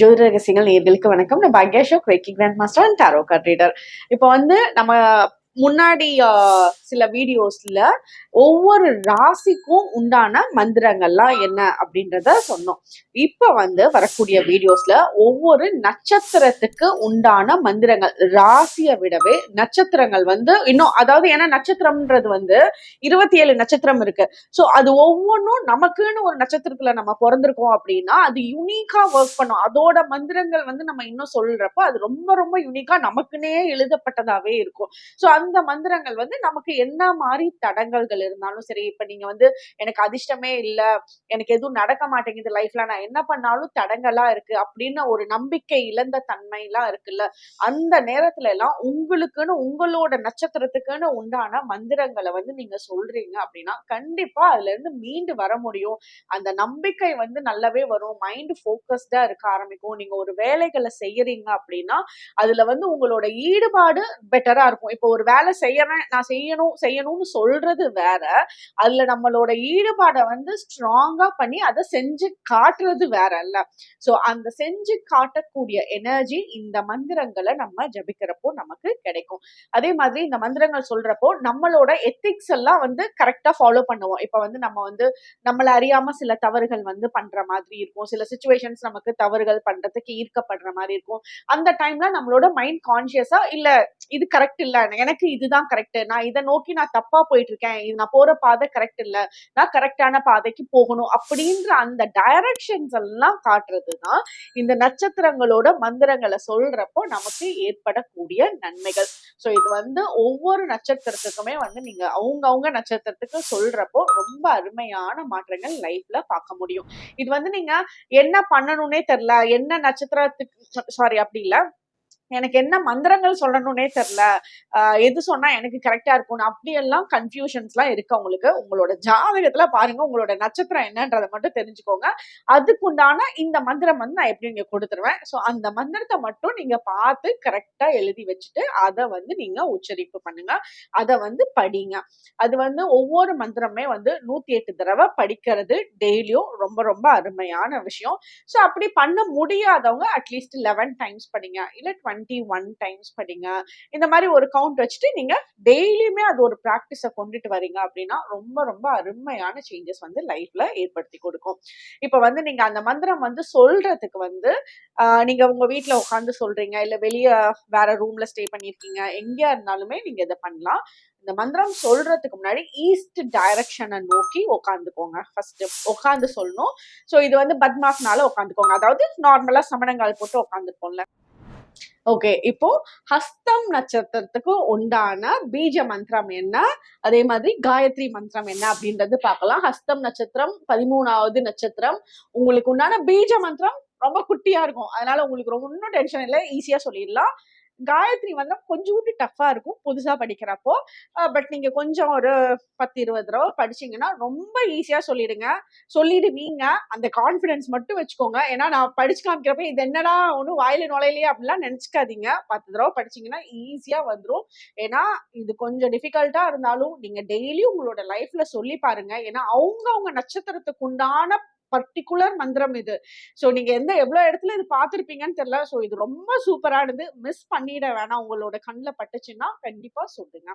ஜோதிட ரகசியங்கள் நேர்களுக்கு வணக்கம். நான் Bhagya Ashok reiki grand master and tarot card reader இப்போ வந்து நம்ம முன்னாடி சில வீடியோஸ்ல ஒவ்வொரு ராசிக்கும் உண்டான மந்திரங்கள்லாம் என்ன அப்படின்றத சொன்னோம். இப்ப வந்து வரக்கூடிய வீடியோஸ்ல ஒவ்வொரு நட்சத்திரத்துக்கு உண்டான மந்திரங்கள் ராசியை விடவே நட்சத்திரங்கள் வந்து இன்னும் அதாவது ஏன்னா நட்சத்திரம்ன்றது வந்து இருபத்தி ஏழு நட்சத்திரம் இருக்கு. ஸோ அது ஒவ்வொன்றும் நமக்குன்னு ஒரு நட்சத்திரத்துல நம்ம பிறந்திருக்கோம் அப்படின்னா அது யூனிக்கா ஒர்க் பண்ணும். அதோட மந்திரங்கள் வந்து நம்ம இன்னும் சொல்றப்போ அது ரொம்ப ரொம்ப யூனிக்கா நமக்குன்னே எழுதப்பட்டதாவே இருக்கும். ஸோ அந்த மந்திரங்கள் வந்து நமக்கு என்ன மாதிரி தடங்கல்கள் இருந்தாலும் சரி இப்ப நீங்க வந்து எனக்கு அதிர்ஷ்டமே இல்ல எனக்கு எதுவும் நடக்க மாட்டேங்குது லைஃப்ல நான் என்ன பண்ணாலும் தடங்கலா இருக்கு அப்படின்னு ஒரு நம்பிக்கை இழந்த தன்மையெல்லாம் இருக்குல்ல அந்த நேரத்துல எல்லாம் உங்களுக்குன்னு உங்களோட நட்சத்திரத்துக்குன்னு உண்டான மந்திரங்களை வந்து நீங்க சொல்றீங்க அப்படின்னா கண்டிப்பா அதுல இருந்து மீண்டு வர முடியும். அந்த நம்பிக்கை வந்து நல்லாவே வரும் மைண்ட் போக்கஸ்டா இருக்க ஆரம்பிக்கும். நீங்க ஒரு வேலைகளை செய்யறீங்க அப்படின்னா அதுல வந்து உங்களோட ஈடுபாடு பெட்டரா இருக்கும். இப்போ ஒரு வேலை செய்யறேன் நான் செய்யணும் செய்யணும்னு சொல்றது வேற. அதுல நம்மளோட ஈடுபாடை வந்து ஸ்ட்ராங்கா பண்ணி அதை செஞ்சு காட்டுறது வேற இல்ல. சோ அந்த செஞ்சு காட்டக்கூடிய எனர்ஜி இந்த மந்திரங்களை நம்ம ஜபிக்கிறப்போ நமக்கு கிடைக்கும். அதே மாதிரி இந்த மந்திரங்கள் சொல்றப்போ நம்மளோட எத்திக்ஸ் எல்லாம் வந்து கரெக்டா ஃபாலோ பண்ணுவோம். இப்ப வந்து நம்ம வந்து நம்மள அறியாம சில தவறுகள் வந்து பண்ற மாதிரி இருக்கும். சில சுச்சுவேஷன்ஸ் நமக்கு தவறுகள் பண்றதுக்கு ஈர்க்கப்படுற மாதிரி இருக்கும். அந்த டைம்ல நம்மளோட மைண்ட் கான்சியஸா இல்ல இது கரெக்ட் இல்ல. எனக்கு இதுதான் கரெக்ட் நான் இதை நோக்கி நான் தப்பா போயிட்டு இருக்கேன் இது நான் போற பாதை கரெக்ட் இல்ல. நான் கரெக்டான பாதைக்கு போகணும் அப்படின்ற அந்த டைரக்ஷன்ஸ் எல்லாம் காட்டுறதுதான் இந்த நட்சத்திரங்களோட மந்திரங்களை சொல்றப்போ நமக்கு ஏற்படக்கூடிய நன்மைகள். சோ இது வந்து ஒவ்வொரு நட்சத்திரத்துக்குமே வந்து நீங்க அவங்க அவங்க நட்சத்திரத்துக்கு சொல்றப்போ ரொம்ப அருமையான மாற்றங்கள் லைஃப்ல பார்க்க முடியும். இது வந்து நீங்க என்ன பண்ணணும்னே தெரியல. என்ன நட்சத்திரத்துக்கு சாரி அப்படி இல்லை. எனக்கு என்ன மந்திரங்கள் சொல்லணும்னே தெரில எது சொன்னா எனக்கு கரெக்டா இருக்கும் அப்படியெல்லாம் கன்ஃபியூஷன்ஸ்லாம் இருக்கு உங்களுக்கு உங்களோட ஜாதகத்துல பாருங்க உங்களோட நட்சத்திரம் என்னன்றதை மட்டும் தெரிஞ்சுக்கோங்க. அதுக்குண்டான இந்த மந்திரம் வந்து நான் எப்படி நீங்க கொடுத்துருவேன். ஸோ அந்த மந்திரத்தை மட்டும் நீங்க பார்த்து கரெக்டா எழுதி வச்சுட்டு அதை வந்து நீங்க உச்சரிப்பு பண்ணுங்க. அதை வந்து படிங்க. அது வந்து ஒவ்வொரு மந்திரமே வந்து நூத்தி எட்டு தடவை படிக்கிறது டெய்லியும் ரொம்ப ரொம்ப அருமையான விஷயம். ஸோ அப்படி பண்ண முடியாதவங்க அட்லீஸ்ட் லெவன் டைம்ஸ் படிங்க. இல்லை டுவெண்ட்டி டுவெண்ட்டி ஒன் டைம்ஸ் படிங்க. இந்த மாதிரி ஒரு கவுண்ட் வச்சுட்டு நீங்க டெய்லியுமே அது ஒரு ப்ராக்டிஸை கொண்டுட்டு வரீங்க அப்படின்னா ரொம்ப ரொம்ப அருமையான சேஞ்சஸ் வந்து லைஃப்ல ஏற்படுத்தி கொடுக்கும். இப்போ வந்து நீங்க அந்த மந்திரம் வந்து சொல்றதுக்கு வந்து நீங்க உங்க வீட்டில் உட்காந்து சொல்றீங்க இல்லை வெளிய வேற ரூம்ல ஸ்டே பண்ணியிருக்கீங்க எங்கேயா இருந்தாலுமே நீங்க இதை பண்ணலாம். இந்த மந்திரம் சொல்றதுக்கு முன்னாடி ஈஸ்ட் டைரக்ஷனை நோக்கி உட்காந்துக்கோங்க ஃபர்ஸ்ட் உட்காந்து சொல்லணும். ஸோ இது வந்து பத்மாஸ்னால உட்காந்துக்கோங்க அதாவது நார்மலா சமணங்கால் போட்டு உட்காந்துருப்போம்ல ஓகே இப்போ ஹஸ்தம் நட்சத்திரத்துக்கு உண்டான பீஜ மந்திரம் என்ன? அதே மாதிரி காயத்ரி மந்திரம் என்ன அப்படின்றது பார்க்கலாம். ஹஸ்தம் நட்சத்திரம் பதிமூணாவது நட்சத்திரம். உங்களுக்கு உண்டான பீஜ மந்திரம் ரொம்ப குட்டியா இருக்கும். அதனால உங்களுக்கு ரொம்ப ஒன்றும் டென்ஷன் இல்லை. ஈஸியா சொல்லிடலாம். காயத்ரி மந்திரம் கொஞ்சோண்டு டஃப்பா இருக்கும் புதுசா படிக்கிறப்போ. பட் நீங்க கொஞ்சம் ஒரு பத்து இருபது தடவை படிச்சீங்கன்னா ரொம்ப ஈஸியா சொல்லிடுங்க. சொல்லிடுவீங்க. அந்த கான்ஃபிடென்ஸ் மட்டும் வச்சுக்கோங்க. ஏன்னா நான் படிச்சு காமிக்கிறப்ப இது என்னடா ஒன்றும் வாயில நுழையிலையே அப்படிலாம் நினைச்சுக்காதீங்க. பத்து தடவை படிச்சீங்கன்னா ஈஸியா வந்துடும் ஏன்னா இது கொஞ்சம் டிஃபிகல்ட்டா இருந்தாலும் நீங்க டெய்லி உங்களோட லைஃப்ல சொல்லி பாருங்க. ஏன்னா அவங்க அவங்க நட்சத்திரத்துக்கு உண்டான பர்டிகுலர் மந்திரம் இது. ஸோ நீங்கள் எந்த எவ்வளோ இடத்துல இது பார்த்துருப்பீங்கன்னு தெரியல. ஸோ இது ரொம்ப சூப்பரானது மிஸ் பண்ணிட வேணாம். உங்களோட கண்ணில் பட்டுச்சுன்னா கண்டிப்பாக சொல்லுங்க.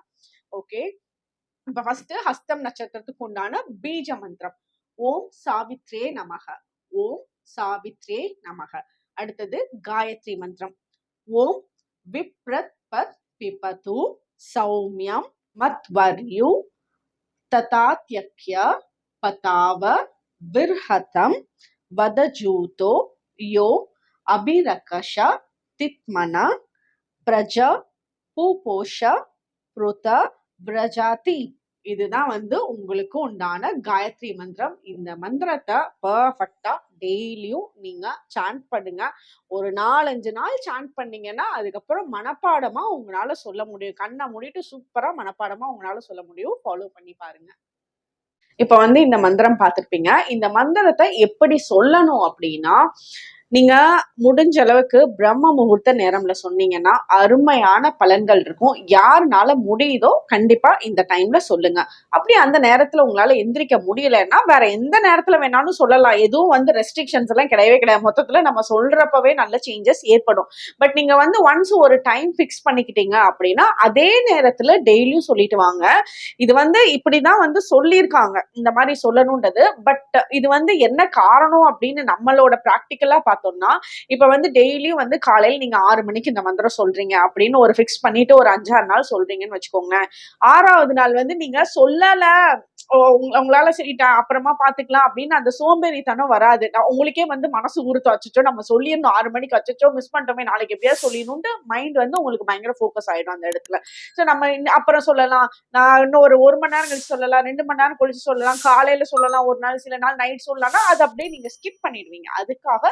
ஓகே இப்போ ஃபர்ஸ்ட் ஹஸ்தம் நட்சத்திரத்துக்கு உண்டான பீஜ மந்திரம். ஓம் சாவித்ரே நமக. ஓம் சாவித்ரே நமக. அடுத்தது காயத்ரி மந்திரம். ஓம் விப்ரத் பத் பிபது சௌமியம் மத்வர்யு ததாத்யக்ய பதாவ விர்ஹதம் வதஜூதோ யோ அபிரகஷ தித்மன பிரஜ பூபோஷ புருத பிரஜாதி இதுதான் வந்து உங்களுக்கு உண்டான காயத்ரி மந்திரம். இந்த மந்திரத்தை பர்ஃபெக்டா டெய்லியும் நீங்க சாண்ட் பண்ணுங்க. ஒரு நாலஞ்சு நாள் சாண்ட் பண்ணீங்கன்னா அதுக்கப்புறம் மனப்பாடமா உங்களால சொல்ல முடியும். கண்ணை மூடிட்டு சூப்பரா மனப்பாடமா உங்களால சொல்ல முடியும். ஃபாலோ பண்ணி பாருங்க. இப்ப வந்து இந்த மந்திரம் பார்த்துருப்பீங்க. இந்த மந்திரத்தை எப்படி சொல்லணும் அப்படின்னா நீங்க முடிஞ்ச அளவுக்கு பிரம்ம முகூர்த்த நேரம்ல சொன்னீங்கன்னா அருமையான பலன்கள் இருக்கும். யாருனால முடியுதோ கண்டிப்பா இந்த டைம்ல சொல்லுங்க. அப்படி அந்த நேரத்துல உங்களால எந்திரிக்க முடியலன்னா வேற எந்த நேரத்துல வேணாலும் சொல்லலாம். எதுவும் வந்து ரெஸ்ட்ரிக்ஷன்ஸ் எல்லாம் கிடையவே கிடையாது. மொத்தத்துல நம்ம சொல்றப்பவே நல்ல சேஞ்சஸ் ஏற்படும். பட் நீங்க வந்து ஒன்ஸ் ஒரு டைம் ஃபிக்ஸ் பண்ணிக்கிட்டீங்க அப்படின்னா அதே நேரத்துல டெய்லியும் சொல்லிட்டு வாங்க. இது வந்து இப்படிதான் வந்து சொல்லியிருக்காங்க. இந்த மாதிரி சொல்லணும்ன்றது பட் இது வந்து என்ன காரணம் அப்படின்னு நம்மளோட ப்ராக்டிக்கலா பார்த்தோம்னா இப்ப வந்து டெய்லியும் வந்து காலையில் நீங்க ஆறு மணிக்கு இந்த மந்திரம் சொல்றீங்க அப்படின்னு ஒரு ஃபிக்ஸ் பண்ணிட்டு ஒரு அஞ்சாறு நாள் சொல்றீங்கன்னு வச்சுக்கோங்க ஆறாவது நாள் வந்து நீங்க சொல்லல உங்களால சரிட்டா அப்புறமா பாத்துக்கலாம் அப்படின்னு அந்த சோம்பேறித்தனம் வராது. உங்களுக்கே வந்து மனசு உறுத்து வச்சுச்சோ நம்ம சொல்லியிருந்தோம் ஆறு மணிக்கு வச்சுச்சோ மிஸ் பண்ணிட்டோமே நாளைக்கு எப்படியாவது சொல்லிடணும்ட்டு மைண்ட் வந்து உங்களுக்கு பயங்கர ஃபோக்கஸ் ஆயிடும் அந்த இடத்துல. ஸோ நம்ம அப்புறம் சொல்லலாம் நான் இன்னும் ஒரு ஒரு மணி நேரம் கழிச்சு சொல்லலாம் ரெண்டு மணி நேரம் கழிச்சு சொல்லலாம் காலையில சொல்லலாம் ஒரு நாள் சில நாள் நைட் சொல்லலாம்னா அது அப்படியே நீங்க ஸ்கிப் பண்ணிடுவீங்க. அதுக்காக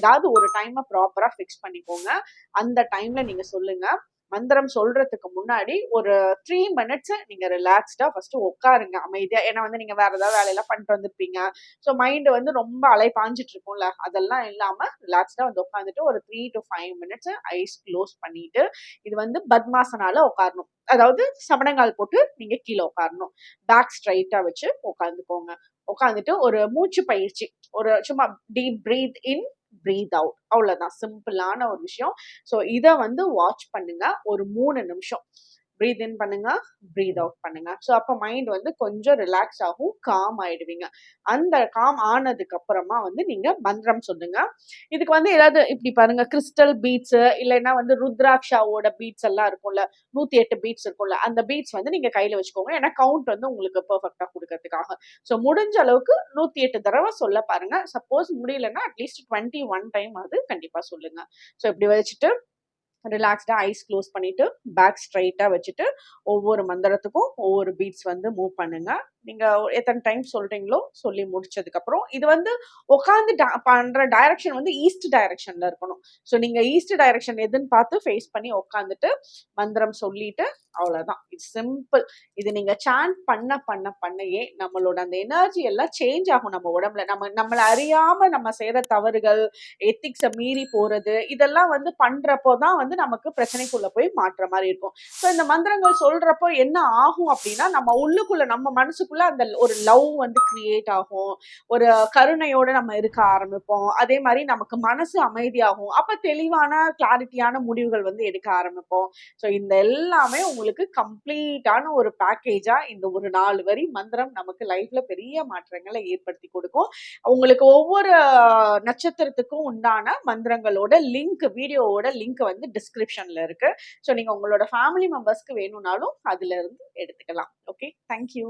ஏதாவது ஒரு டைமை ப்ராப்பரா ஃபிக்ஸ் பண்ணிக்கோங்க. அந்த டைம்ல நீங்க சொல்லுங்க. மந்திரம் சொல்றதுக்கு முன்னாடி ஒரு த்ரீ மினிட்ஸ் நீங்க ரிலாக்ஸ்டா ஃபர்ஸ்ட் உட்காருங்க அமைதியா. ஏன்னா வந்து நீங்க வேற ஏதாவது வேலையெல்லாம் பண்ணிட்டு வந்திருப்பீங்க. ஸோ மைண்ட் வந்து ரொம்ப அலை பாஞ்சிட்டு இருக்கும்ல. அதெல்லாம் இல்லாம ரிலாக்ஸ்டா வந்து உட்காந்துட்டு ஒரு three to five minutes eyes close பண்ணிட்டு இது வந்து பத்மாசனால உட்காரணும். அதாவது சமணங்கால் போட்டு நீங்க கீழே உட்காரணும். பேக் ஸ்ட்ரைட்டா வச்சு உட்காந்துக்கோங்க உட்காந்துட்டு ஒரு மூச்சு பயிற்சி. ஒரு சும்மா deep breath in breath out அவ்வளோதான் சிம்பிளான ஒரு விஷயம். ஸோ இதை வந்து வாட்ச் பண்ணுங்க ஒரு மூணு நிமிஷம். ப்ரீத் இன் பண்ணுங்க ப்ரீத் அவுட் பண்ணுங்க. ஸோ அப்போ மைண்ட் வந்து கொஞ்சம் ரிலாக்ஸ் ஆகும் காம் ஆயிடுவீங்க. அந்த காம் ஆனதுக்கு அப்புறமா வந்து நீங்க மந்திரம் சொல்லுங்க. இதுக்கு வந்து ஏதாவது இப்படி பாருங்க கிறிஸ்டல் பீட்ஸ் இல்லைன்னா வந்து ருத்ராட்சாவோட பீட்ஸ் எல்லாம் இருக்கும்ல நூத்தி எட்டு பீட்ஸ் இருக்கும்ல அந்த பீட்ஸ் வந்து நீங்க கையில வச்சுக்கோங்க. ஏன்னா கவுண்ட் வந்து உங்களுக்கு பெர்ஃபெக்டா கொடுக்கறதுக்காக. ஸோ முடிஞ்ச அளவுக்கு நூத்தி எட்டு தடவை சொல்ல பாருங்க. சப்போஸ் முடியலன்னா அட்லீஸ்ட் டுவெண்ட்டி ஒன் டைம் அது கண்டிப்பா சொல்லுங்க. ஸோ இப்படி வச்சுட்டு ரிலாக்ஸ்டாக ஐஸ் க்ளோஸ் பண்ணிவிட்டு பேக் ஸ்ட்ரைட்டாக வச்சுட்டு ஒவ்வொரு மந்திரத்துக்கும் ஒவ்வொரு பீட்ஸ் வந்து மூவ் பண்ணுங்கள் நீங்க எத்தனை டைம் சொல்றீங்களோ சொல்லி முடிச்சதுக்கு அப்புறம் இது வந்து உட்காந்து பண்ற டைரக்ஷன் வந்து ஈஸ்ட் டைரக்ஷன்ல இருக்கணும். ஸோ நீங்க ஈஸ்ட் டைரக்ஷன் எதுன்னு பார்த்து ஃபேஸ் பண்ணி உட்காந்துட்டு மந்திரம் சொல்லிட்டு அவ்வளவுதான். இட்ஸ் சிம்பிள் இது நீங்க சாண்ட் பண்ண பண்ண பண்ணையே நம்மளோட அந்த எனர்ஜி எல்லாம் சேஞ்ச் ஆகும் நம்ம உடம்புல. நம்ம நம்மளை அறியாம நம்ம செய்யற தவறுகள் எத்திக்ஸை மீறி போறது இதெல்லாம் வந்து பண்றப்போ தான் வந்து நமக்கு பிரச்சனைக்குள்ள போய் மாற்ற மாதிரி இருக்கும். ஸோ இந்த மந்திரங்கள் சொல்றப்போ என்ன ஆகும் அப்படின்னா நம்ம உள்ளுக்குள்ள நம்ம மனசுக்குள்ள அந்த ஒரு லவ் வந்து கிரியேட் ஆகும். ஒரு கருணையோட நம்ம இருக்க ஆரம்பிப்போம். அதே மாதிரி நமக்கு மனசு அமைதியாகும். அப்ப தெளிவான கிளாரிட்டியான முடிவுகள் வந்து எடுக்க ஆரம்பிப்போம். ஸோ இந்த எல்லாமே உங்களுக்கு கம்ப்ளீட்டான ஒரு பேக்கேஜா இந்த ஒரு நாலு வரி மந்திரம் நமக்கு லைஃப்ல பெரிய மாற்றங்களை ஏற்படுத்தி கொடுக்கும். உங்களுக்கு ஒவ்வொரு நட்சத்திரத்துக்கும் உண்டான மந்திரங்களோட லிங்க் வீடியோவோட லிங்க் வந்து டிஸ்கிரிப்ஷன்ல இருக்கு. ஸோ நீங்க உங்களோட ஃபேமிலி மெம்பர்ஸ்க்கு வேணும்னாலும் அதுல இருந்து எடுத்துக்கலாம். Okay thank you